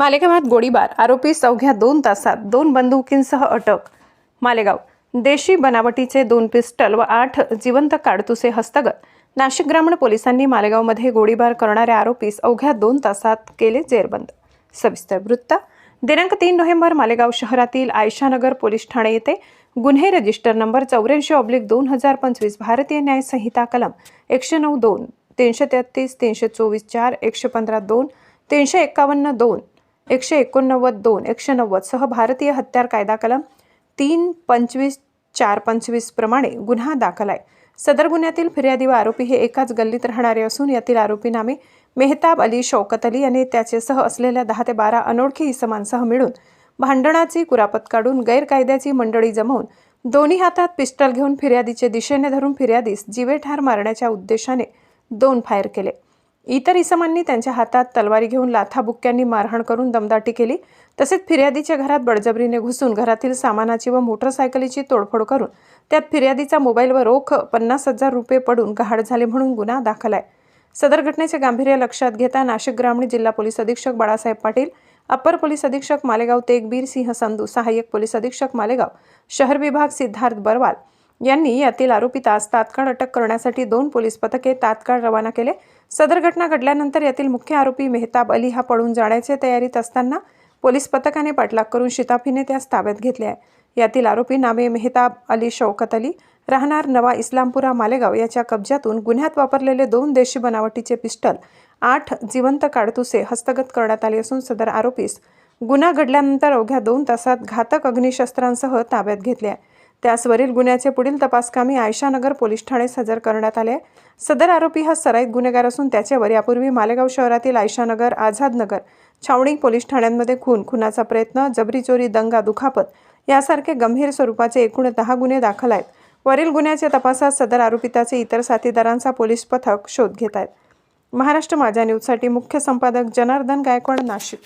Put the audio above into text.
मालेगावात गोळीबार. आरोपी अवघ्या दोन तासात दोन बंदुकींसह अटक. मालेगाव. देशी बनावटीचे दोन पिस्टल व आठ जिवंत काडतुसे हस्तगत. नाशिक ग्रामीण पोलिसांनी मालेगावमध्ये गोळीबार करणाऱ्या आरोपीस अवघ्या दोन तासात केले जेरबंद. सविस्तर वृत्त. दिनांक तीन नोव्हेंबर मालेगाव शहरातील आयशानगर पोलीस ठाणे येथे गुन्हे रजिस्टर नंबर चौऱ्याऐंशी ऑब्लिक दोन हजार पंचवीस भारतीय न्याय संहिता कलम एकशे नऊ दोन तीनशे तेहतीस तीनशे चोवीस चार एकशे पंधरा दोन तीनशे एक्कावन्न दोन एकशे एकोणनव्वद दोन एकशे नव्वद सह भारतीय हत्यार कायदा कलम तीन पंचवीस चार पंचवीस प्रमाणे गुन्हा दाखल आहे. सदर गुन्ह्यातील फिर्यादी व आरोपी हे एकाच गल्लीत राहणारे असून यातील आरोपी नामे मेहताब अली शौकत अली आणि त्याचे सह असलेल्या दहा ते बारा अनोळखी इसमांसह मिळून भांडणाची कुरापत काढून गैरकायद्याची मंडळी जमवून दोन्ही हातात पिस्टल घेऊन फिर्यादीचे दिशेने धरून फिर्यादीस जीवेठार मारण्याच्या उद्देशाने दोन फायर केले. इतर इसमांनी त्यांच्या हातात तलवारी घेऊन लाथाबुक्क्यांनी मारहाण करून दमदाटी केली. तसेच फिर्यादीच्या घरात बळजबरीने घुसून घरातील सामानाची व मोटरसायकलीची तोडफोड करून त्यात फिर्यादीचा मोबाईल व रोख पन्नास हजार रुपये पडून गहाड झाले म्हणून गुन्हा दाखल आहे. सदर घटनेचे गांभीर्य लक्षात घेता नाशिक ग्रामीण जिल्हा पोलीस अधीक्षक बाळासाहेब पाटील अप्पर पोलीस अधीक्षक मालेगाव तेगबीर सिंह संधू सहाय्यक पोलीस अधीक्षक मालेगाव शहर विभाग सिद्धार्थ बरवाल यांनी यातील आरोपी तास तात्काळ अटक करण्यासाठी दोन पोलीस पथके तात्काळ रवाना केले. सदर घटना घडल्यानंतर यातील मुख्य आरोपी मेहताब अली हा पळून जाण्याच्या तयारीत असताना पोलीस पथकाने पाठलाग करून शिताफीने त्यास ताब्यात घेतले आहे. यातील आरोपी नामे मेहताब अली शौकत अली राहणार नवा इस्लामपुरा मालेगाव याच्या कब्जातून गुन्ह्यात वापरलेले दोन देशी बनावटीचे पिस्टल आठ जिवंत काडतुसे हस्तगत करण्यात आले असून सदर आरोपीस गुन्हा घडल्यानंतर अवघ्या दोन तासात घातक अग्निशस्त्रांसह ताब्यात घेतले आहे. त्याचवरील गुन्ह्याचे पुढील तपासकामी आयशानगर पोलीस ठाण्यास हजर करण्यात आले. सदर आरोपी हा सराईत गुन्हेगार असून त्याच्यावर यापूर्वी मालेगाव शहरातील आयशानगर आझादनगर छावणी पोलीस ठाण्यांमध्ये खून खुनाचा प्रयत्न जबरी चोरी दंगा दुखापत यासारखे गंभीर स्वरूपाचे एकूण दहा गुन्हे दाखल आहेत. वरील गुन्ह्याच्या तपासात सदर आरोपिताचे इतर साथीदारांचा पोलीस पथक शोध घेत आहेत. महाराष्ट्र माझ्या न्यूजसाठी मुख्य संपादक जनार्दन गायकवाड नाशिक.